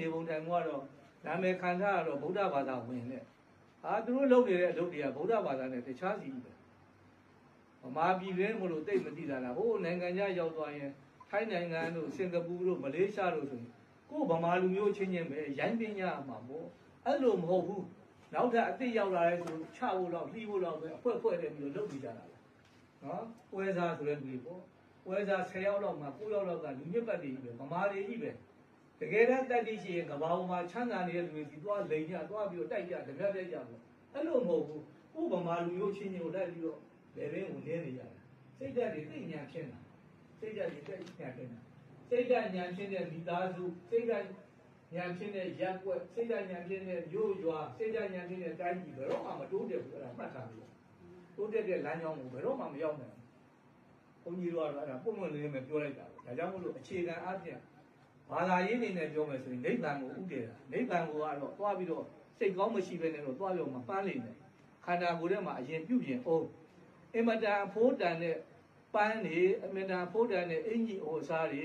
နေပုံတိုင်မှုကတော့နာမည်ခံထားရတော့ဗုဒ္ဓဘာသာဝင်နဲ့အာသူတို့လုပ်နေတဲ့အလုပ်တွေကဗုဒ္ဓဘာသာနဲ့တခြားစီပဲဗမာပြည်တွင်းမလို့တိတ်မသိတာလားဟိုးနိုင်ငံခြားရောက်သွားရင်ထိုင်းနိုင်ငံတို့စင်ကာပူတို့မလေးရှားတို့ဆိုရင်ကိုယ်ဗမာလူမျိုးချင်းချင်းပဲရိုင်းပညာမှာပေါ့အဲ့လိုမဟုတ်ဘူးနောက်ထပ်အစ်စ်ရောက်လာတဲ့ဆိုချဖို့တော့လှီးဖို့တော့ပဲအဖွဲဖွဲတယ်ပြီးတော့လုပ်နေကြတာပဲနော်ပွဲစားဆိုတဲ့လူတွေပေါ့ပွဲစား10ယောက်လောက်မှ9ယောက်လောက်ကလူမြင့်ပတ်တွေကြီးပဲဗမာတွေကြီးပဲ တကယ်တမ်းတက်တိရှိရင်ကဘာပေါ်မှာချမ်းသာနေတဲ့လူတွေစီသွားလိန်ကြသွားပြီးတော့တိုက်ကြဓမြတိုက်ကြပေါ့အဲ့လိုမဟုတ်ဘူးကိုယ်ဗမာလူမျိုးချင်းချင်းကိုတိုက်ပြီးတော့ဘယ်ဘင်းကိုနင်းနေကြတာစိတ်ဓာတ်တွေသိညာဖြစ်တာစိတ်ဓာတ်တွေသိညာဖြစ်တာစိတ်ဓာတ်ညာဖြစ်တဲ့မိသားစုစိတ်ဓာတ်ညာဖြစ်တဲ့ရက်ွက်စိတ်ဓာတ်ညာဖြစ်တဲ့ရိုးရွာစိတ်ဓာတ်ညာဖြစ်တဲ့တိုင်းပြည်ဘယ်တော့မှမတိုးတက်ဘူးအဲ့ဒါမှတ်ထားပြီးတိုးတက်တဲ့လမ်းကြောင်းကိုဘယ်တော့မှမရောက်နိုင်ဘူးဘုန်းကြီးတို့ကတော့အဲ့ဒါပုံမှန်လေးပဲပြောလိုက်တာပဲဒါကြောင့်မို့လို့အခြေခံအပြင် ဘာသာရေးအနေနဲ့ပြောမယ်ဆိုရင်နိဗ္ဗာန်ကိုဥတည်တာနိဗ္ဗာန်ကိုကတော့သွားပြီးတော့စိတ်ကောင်းမရှိဘဲနဲ့တော့သွားပြီးတော့မပန်းလိမ့်မယ်ခန္ဓာကိုယ်ထဲမှာအရင်ပြုပြင်အောင်အင်မတန်အဖိုးတန်တဲ့ပန်းနေအင်မတန်အဖိုးတန်တဲ့အင်ကြီးဟောစားတွေ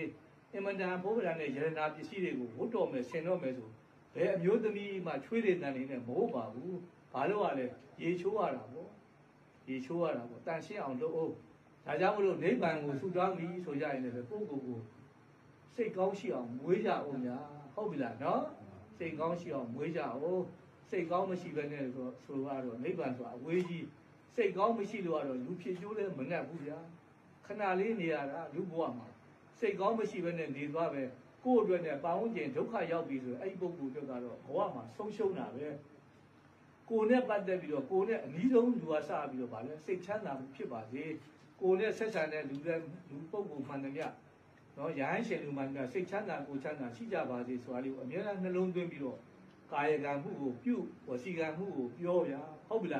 အင်မတန်အဖိုးတန်တဲ့ယရနာပစ္စည်းတွေကိုဝတ်တော်မယ်ဆင်တော့မယ်ဆိုဘယ်အမျိုးသမီးမှချွေးတွေတန်နေနဲ့မဟုတ်ပါဘူးဘာလို့ ਆ လဲရေချိုးရတာပေါ့ရေချိုးရတာပေါ့တန်ရှင်းအောင်လုပ်အောင်ဒါကြောင့်မလို့နိဗ္ဗာန်ကိုဆူတောင်းပြီဆိုကြရင်လည်းကိုယ့်ကိုယ်ကို စိတ်ကောင်းရှိအောင်မွေးကြအောင်များဟုတ်ပြီလားနော်စိတ်ကောင်းရှိအောင်မွေးကြအောင်စိတ်ကောင်းမရှိဘဲနဲ့ဆိုဆိုတော့နိဗ္ဗာန်ဆိုတာအဝေးကြီးစိတ်ကောင်းမရှိလို့ကတော့လူဖြစ်ကျိုးလည်းမနှက်ဘူးဗျာခဏလေးနေရတာလူဘဝမှာစိတ်ကောင်းမရှိဘဲနဲ့နေသွားပဲကိုယ့်အတွက်နဲ့ပေါင်းကျင်ဒုက္ခရောက်ပြီဆိုအဲ့ဒီပုဂ္ဂိုလ်အတွက်ကတော့ဘဝမှာဆုံးရှုံးတာပဲကိုယ်နဲ့ပတ်သက်ပြီးတော့ကိုယ်နဲ့အနည်းဆုံးလူကစပြီးတော့ဗာလဲစိတ်ချမ်းသာမှုဖြစ်ပါစေကိုယ်နဲ့ဆက်ဆံတဲ့လူတွေလူပုဂ္ဂိုလ်မှန်တယ်ဗျ နော်ရဟန်းရှင်လူမှန်ကစိတ်ချမ်းသာကိုယ်ချမ်းသာရှိကြပါစေဆိုတာလေးကိုအများအားနှလုံးသွင်းပြီးတော့ကာယကံမှုကိုပြုဝစီကံမှုကိုပြောဗျာဟုတ်ပြီလား